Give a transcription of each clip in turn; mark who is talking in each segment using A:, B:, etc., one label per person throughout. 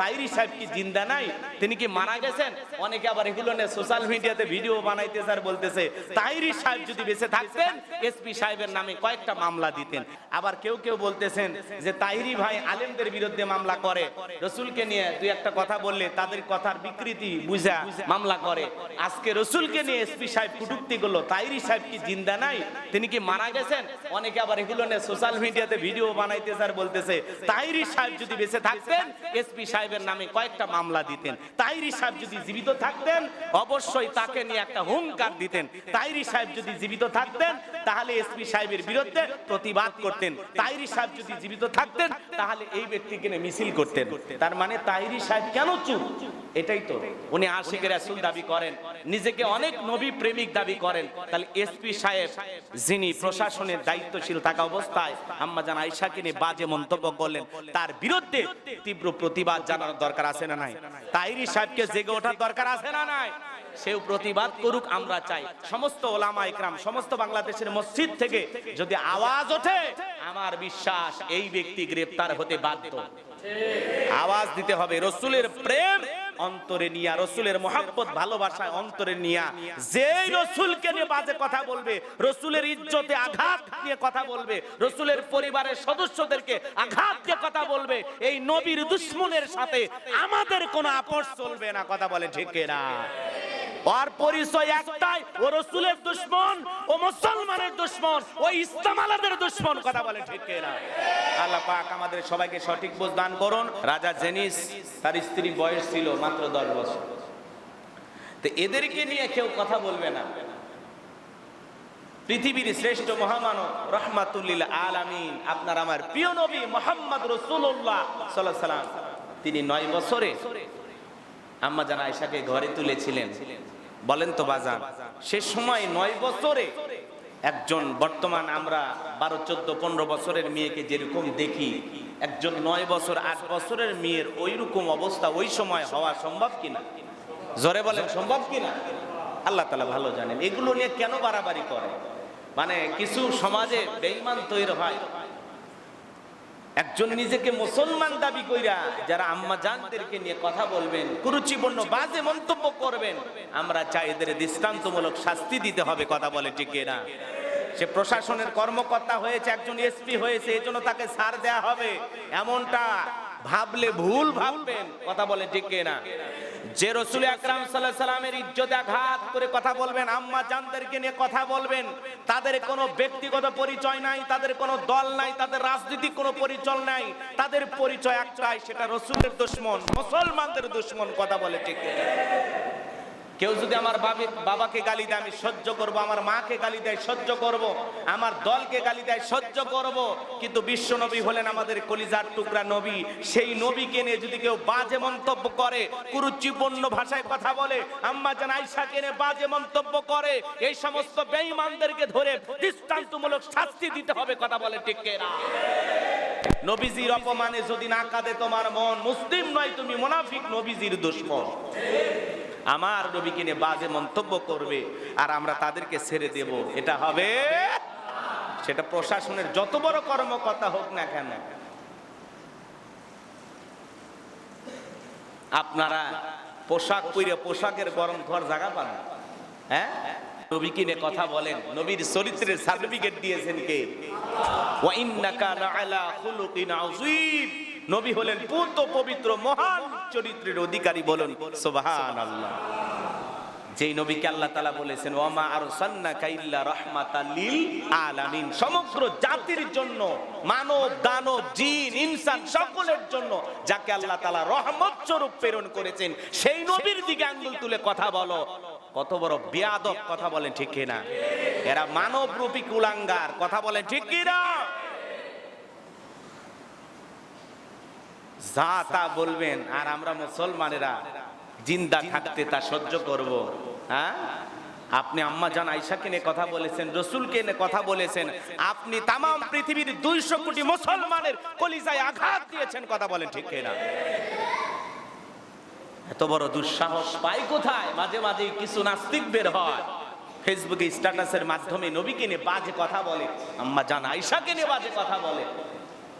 A: তাইরি সাহেব কি জিন্দা নাই? তিনি কি মারা গেছেন? অনেকে আবার এগুলো নিয়ে সোশ্যাল মিডিয়াতে ভিডিও বানাইতে স্যার বলতেছে, তাইরি সাহেব যদি বেঁচে থাকতেন এসপি সাহেবের নামে কয়েকটা মামলা দিতেন। আবার কেউ কেউ বলতেছেন যে, তাইরি ভাই আলেমদের বিরুদ্ধে মামলা করে। রসুলকে নিয়ে দুই একটা কথা বললে তাদের কথার বিকৃতি বুঝা মামলা করে। আজকে রসুলকে নিয়ে এসপি সাহেব কুটুক্তি করল, তাইরি সাহেব কি জিন্দা নাই? তিনি কি মারা গেছেন? অনেকে আবার এগুলো নিয়ে সোশ্যাল মিডিয়াতে ভিডিও বানাইতে স্যার বলতেছে, তাইরি সাহেব যদি বেঁচে থাকতেন এসপি সাহেবের নামে কয়েকটা মামলা দিতেন। তাইরি সাহেব যদি জীবিত থাকতেন, অবশ্যই তাকে নিয়ে একটা হুঙ্কার দিতেন। তাইরি সাহেব যদি জীবিত থাকতেন, তাহলে এসপি সাহেবের বিরুদ্ধে প্রতিবাদ করতেন। তাইরি সাহেব যদি জীবিত থাকতেন, তাহলে এই ব্যক্তিকে নিয়ে মিছিল করতেন। তার মানে তাইরি সাহেব কেন চুপ? এটাই তো। উনি আশিকের রাসূল দাবি করেন, নিজেকে অনেক নবী প্রেমিক দাবি করেন। তাহলে এসপি সাহেব, যিনি প্রশাসনের দায়িত্বশীল থাকা অবস্থায়, আম্মা জান আয়েশাকে নিয়ে বাজে মন্তব্য করলেন। তার বিরুদ্ধে তীব্র প্রতিবাদ দরকার আছে না নাই? তাইরি সাহেবকে জেগে ওঠার দরকার আছে না নাই? সেও প্রতিবাদ করুক, আমরা চাই। সমস্ত ওলামা ইকরাম সমস্ত বাংলাদেশের মসজিদ থেকে যদি আওয়াজ ওঠে, আমার বিশ্বাস এই ব্যক্তি গ্রেফতার হতে বাধ্য। আওয়াজ দিতে হবে। রসুলের প্রেম অন্তরে নিয়া, রসুলের মহাব্বত ভালোবাসায় অন্তরে নিয়া, যেই রসুলকে নিয়ে বাজে কথা বলবে, রসুলের ইজ্জতে আঘাত নিয়ে কথা বলবে, রসুলের পরিবারের সদস্যদেরকে আঘাত দিয়ে কথা বলবে, এই নবীর দুশ্মনের সাথে আমাদের কোনো আপোষ চলবে না, কথা বলে ঠিক না ওর পরিচয় একটাই, ও রসুলের দুশ্মন, ও মুসলমানের দুশ্মন, ও ইসলাম আলাদের দুশ্মন, কথা বলে ঠিক না আল্লাহ পাক আমাদের সবাইকে সঠিক বোঝ দান করুন। রাজা জেনিস, তার স্ত্রী বয়স ছিল মাত্র দশ বছর। তো এদেরকে নিয়ে কেউ কথা বলবে না। পৃথিবীর শ্রেষ্ঠ মহামানব, রহমাতুল্লিল আলামিন, আপনার আমার প্রিয় নবী মোহাম্মদ রসুল্লাহ সাল্লাহ সাল্লাম তিনি নয় বছরে আম্মা জান আয়সাকে ঘরে তুলেছিলেন। বলেন তো বাজান, সে সময় নয় বছরে একজন, বর্তমান আমরা বারো, চোদ্দ, পনেরো বছরের মেয়েকে যেরকম দেখি, একজন নয় বছর, আট বছরের মেয়ের ওই রকম অবস্থা ওই সময় হওয়া সম্ভব কিনা? জোরে বলেন, সম্ভব কিনা? আল্লাহ তালা ভালো জানেন। এগুলো নিয়ে কেন বাড়াবাড়ি করে? মানে কিছু সমাজে বেইমান তৈরি হয়। একজন নিজেকে মুসলমান দাবি কইরা যারা আম্মা জানদেরকে নিয়ে কথা বলবেন, কুরুচিপূর্ণ বাজে মন্তব্য করবেন, আমরা চাই এদের দৃষ্টান্তমূলক শাস্তি দিতে হবে, কথা বলে ঠিক না সে প্রশাসনের কর্মকর্তা হয়েছে, একজন এসপি হয়েছে এই জন্য তাকে সার দেয়া হবে। এমনটা ভাবলে ভুল ভাববেন, কথা বলে ঠিক না যে রসুল আকরাম সাল্লাহ সাল্লামের ইজ্জতে আঘাত করে কথা বলবেন, আম্মা জানদেরকে নিয়ে কথা বলবেন, তাদের কোনো ব্যক্তিগত পরিচয় নাই, তাদের কোনো দল নাই, তাদের রাজনীতিক কোনো পরিচয় নাই, তাদের পরিচয় একটাই, সেটা রসুলের দুশ্মন, মুসলমানদের দুশ্মন কথা বলে ঠিক কেউ যদি আমার বাবি- বাবাকে গালি দেয়, আমি সহ্য করব। আমার মাকে গালি দেয়, সহ্য করব। আমার দলকে গালি দেয়, সহ্য করব। কিন্তু বিশ্ব নবী হলেন আমাদের কলিজার টুকরা নবী। সেই নবীকে নিয়ে যদি কেউ বাজে মন্তব্য করে, কুরুচিপূর্ণ ভাষায় কথা বলে, আম্মা জান আয়েশাকে নিয়ে বাজে মন্তব্য করে, এই সমস্ত বেঈমানদেরকে ধরে দৃষ্টান্তমূলক শাস্তি দিতে হবে কথা বলে ঠিক না নবীজির অপমানে যদি না কাঁদে তোমার মন, মুসলিম নয় তুমি মুনাফিক, নবীজির দুশ্মন। আমার নবীকে নিয়ে বাজে মন্তব্য করবে আর আমরা তাদেরকে ছেড়ে দেব। এটা হবে? সেটা প্রশাসনের যত বড় কর্মকর্তা হোক না কেন। আপনারা পোশাক পরে পোশাকের গরম ঘর জায়গা পান? হ্যাঁ? নবীকে নিয়ে কথা বলেন। নবীর চরিত্রের সার্টিফিকেট দিয়েছেন কে? ওয়া ইন্নাকা লাআলা খুলুকিন আযীম। নবী হলেন পূত পবিত্র মহান চরিত্রের অধিকারী বলুন, সুবহানাল্লাহ। যেই নবীকে আল্লাহ তাআলা বলেছেন ওয়ামা আরসালনাকা ইল্লা রাহমাতাল লিল আলামিন সমগ্র জাতির জন্য, মানব, দানব, জিন, ইনসান সকলের জন্য, যাকে আল্লাহ তাআলা রহমত স্বরূপ প্রেরণ করেছেন, সেই নবীর দিকে আঙ্গুল তুলে কথা বলো। কত বড় বেয়াদব কথা বলেন, ঠিক কিনা? এরা মানব রূপী কুলাঙ্গার, কথা বলেন, ঠিক কিনা? যা তা বলবেন আর আমরা মুসলমানেরা জিন্দা থাকতে তা সহ্য করব। হ্যাঁ? আপনি আম্মা জান আইসাকে নিয়ে কথা বলেছেন রসুলকে নিয়ে কথা বলেছেন আপনি তাম পৃথিবীর দুইশো কোটি মুসলমানের কলিজায় আঘাত দিয়েছেন কথা বলেন ঠিক না এত বড় দুঃসাহস পাই কোথায়? মাঝে মাঝে কিছু নাস্তিক বের হয়। ফেসবুকে স্ট্যাটাসের মাধ্যমে নবীকে নিয়ে বাজে কথা বলে আম্মা জান আইসাকে নিয়ে বাজে কথা বলে।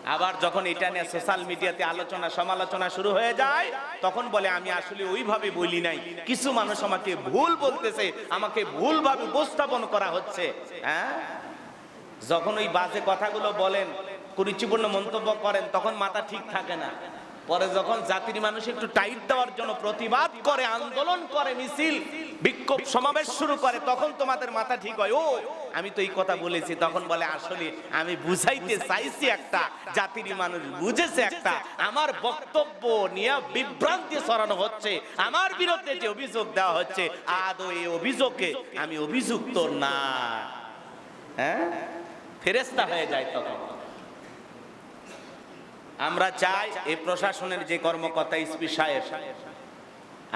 A: আবার যখন এটা নিয়ে সোশ্যাল মিডিয়াতে আলোচনা, সমালোচনা শুরু হয়ে যায়, তখন বলে, আমি আসলে ওইভাবে বলি নাই। কিছু মানুষ আমাকে ভুল বলতেছে, আমাকে ভুলভাবে উপস্থাপন করা হচ্ছে। হ্যাঁ? যখন ওই বাজে কথাগুলো বলেন, কুরুচিপূর্ণ মন্তব্য করেন, তখন মাথা ঠিক থাকে না। পরে যখন জাতির মানুষ একটু টাইট দেওয়ার জন্য প্রতিবাদ করে, আন্দোলন করে, মিছিল, বিক্ষোভ সমাবেশ শুরু করে, তখন তোমাদের মাথা ঠিক হয়, ও, আমি তো এই কথা বলেছি। তখন বলে, আসলে আমি বুঝাইতে চাইছি একটা, জাতির মানুষ বুঝেছে একটা। আমার বক্তব্য নিয়ে বিভ্রান্তি ছড়ানো হচ্ছে। আমার বিরুদ্ধে যে অভিযোগ দেওয়া হচ্ছে, আদৌ এই অভিযোগে আমি অভিযুক্ত না? হ্যাঁ? ফেরেস্তা হয়ে যায় তখন। আমরা চাই এই প্রশাসনের যে কর্মকর্তা ইসপি সাহেব,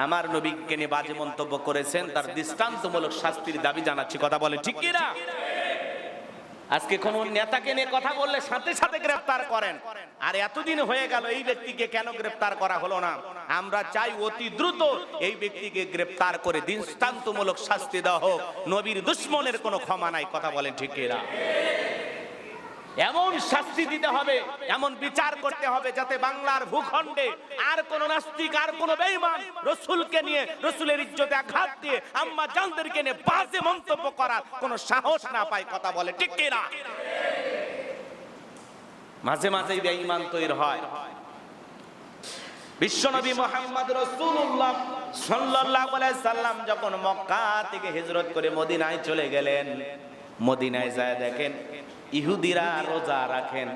A: আমার নবীকে নিয়ে বাজে মন্তব্য করেছেন, তার দৃষ্টান্তমূলক শাস্তির দাবি জানাচ্ছি। কথা বলে ঠিক কি না? আজকে কোন নেতাকে নিয়ে কথা বললে সাথে সাথে গ্রেফতার করেন। আর এতদিন হয়ে গেল, এই ব্যক্তিকে কেন গ্রেফতার করা হলো না? আমরা চাই অতি দ্রুত এই ব্যক্তিকে গ্রেফতার করে দৃষ্টান্তমূলক শাস্তি দেওয়া হোক। নবীর দুশ্মনের কোনো ক্ষমা নাই, কথা বলেন, ঠিক কি না? এমন শাস্তি দিতে হবে, এমন বিচার করতে হবে যাতে বাংলার ভূখণ্ডে আর কোন নাস্তিক, আর কোন বেঈমান রসুলকে নিয়ে, রসুলের ইজ্জতে আঘাত দিয়ে আম্মা জানদেরকে নিয়ে বাজে মন্তব্য করার কোনো সাহস না পায় কথা বলে। ঠিক কি না? মাঝে মাঝেই বেঈমান তৈরি হয়। বিশ্বনবী মোহাম্মদ রসুল্লাহ সাল্লাল্লাহু আলাইহি সাল্লাম যখন মক্কা থেকে হিজরত করে মদিনায় চলে গেলেন, মদিনায় যায় দেখেন ইহুদিরা রোজা রাখেন।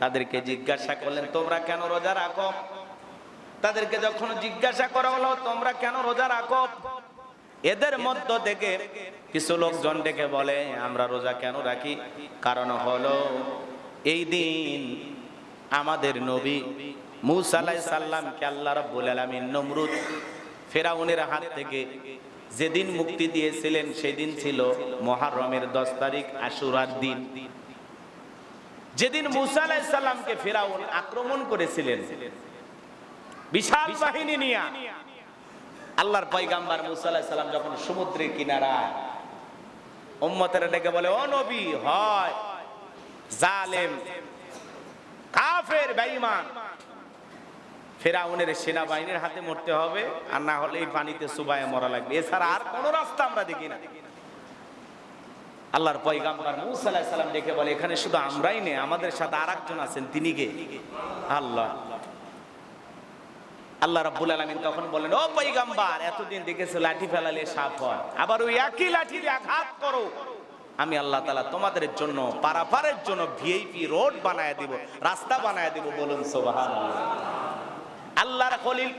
A: তাদেরকে জিজ্ঞাসা করলেন, তোমরা কেন রোজা রাখো? তাদেরকে যখন জিজ্ঞাসা করা হলো, তোমরা কেন রোজা রাখো? এদের মধ্য থেকে কিছু লোকজন ডেকে বলে, আমরা রোজা কেন রাখি? কারণ হলো, এই দিন আমাদের নবী মুসা আলাইহিস সাল্লামকে আল্লাহ রাব্বুল আলামিন নমরুদ ফেরাউনের হাত থেকে যেদিন মুক্তি দিয়েছিলেন, সেদিন ছিল মহারমের দশ তারিখ, আশুরার দিন। যেদিন মুসা আলাইসাল্লামকে ফেরাউন আক্রমণ করেছিলেন বিশাল বাহিনী নিয়ে আল্লাহর পয়গাম্বার মুসা আলাইহিস সালাম যখন সমুদ্রের কিনারায় উম্মতেরা ডেকে বলে ও নবী হয় জালেম কাফের বেঈমান ফেরাউনের সেনাবাহিনীর হাতে মরতে হবে আর না হলে এই পানিতে সুবায়ে মরা লাগবে। এছাড়া আর কোনো রাস্তা আমরা দেখি না। আল্লাহর পয়গাম্বার মুসা আলাইহিস সালাম দেখে বলে, এখানে শুধু আমরাই নেই, আমাদের সাথে আরেকজন আছেন, তিনি কে? আল্লাহ। আল্লাহ রাব্বুল আলামিন তখন বলেন ও পয়গাম্বার, এতদিন দেখেছ লাঠি ফেলালে সাপ হয়, আবার ওই একই লাঠি আঘাত করো। আমি আল্লাহ তাআলা তোমাদের জন্য, পারাপারের জন্য ভিআইপি রোড বানায় দিব, রাস্তা বানায় দিব বলুন, সুবহানাল্লাহ। আল্লাহর খলিল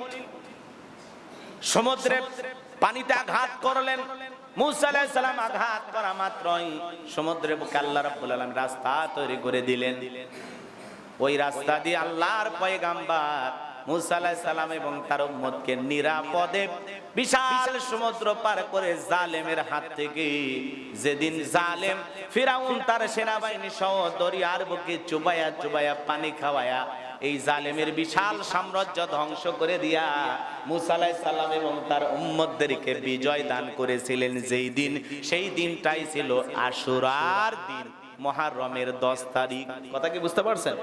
A: সমুদ্রে পানিতে আঘাত করলেন। মুসা আলাইহিস সালাম আঘাত করা মাত্রই সমুদ্রে বুকে আল্লাহ রাব্বুল আলামিন রাস্তা তৈরি করে দিলেন। ওই রাস্তা দিয়ে আল্লাহর পয়গাম্বার মুসা আলাইহিস সালাম এবং তার উম্মতকে নিরাপদে বিশাল সমুদ্র পার করে জালেমের হাত থেকে যেদিন জালেম, ফিরাউন তার সেনাবাহিনী সহ দরিয়ার বুকে চুবায়া চুবায়া পানি খাওয়ায়া এই জালেমের বিশাল সাম্রাজ্য ধ্বংস করে দিয়া মুসা আলাইহিস এবং তার উম্মতদেরকে বিজয় দান করেছিলেন। যেই দিন, সেই দিনটাই ছিল আশুরার দিন, মহারমের দশ তারিখ। কথা কি বুঝতে পারছেন?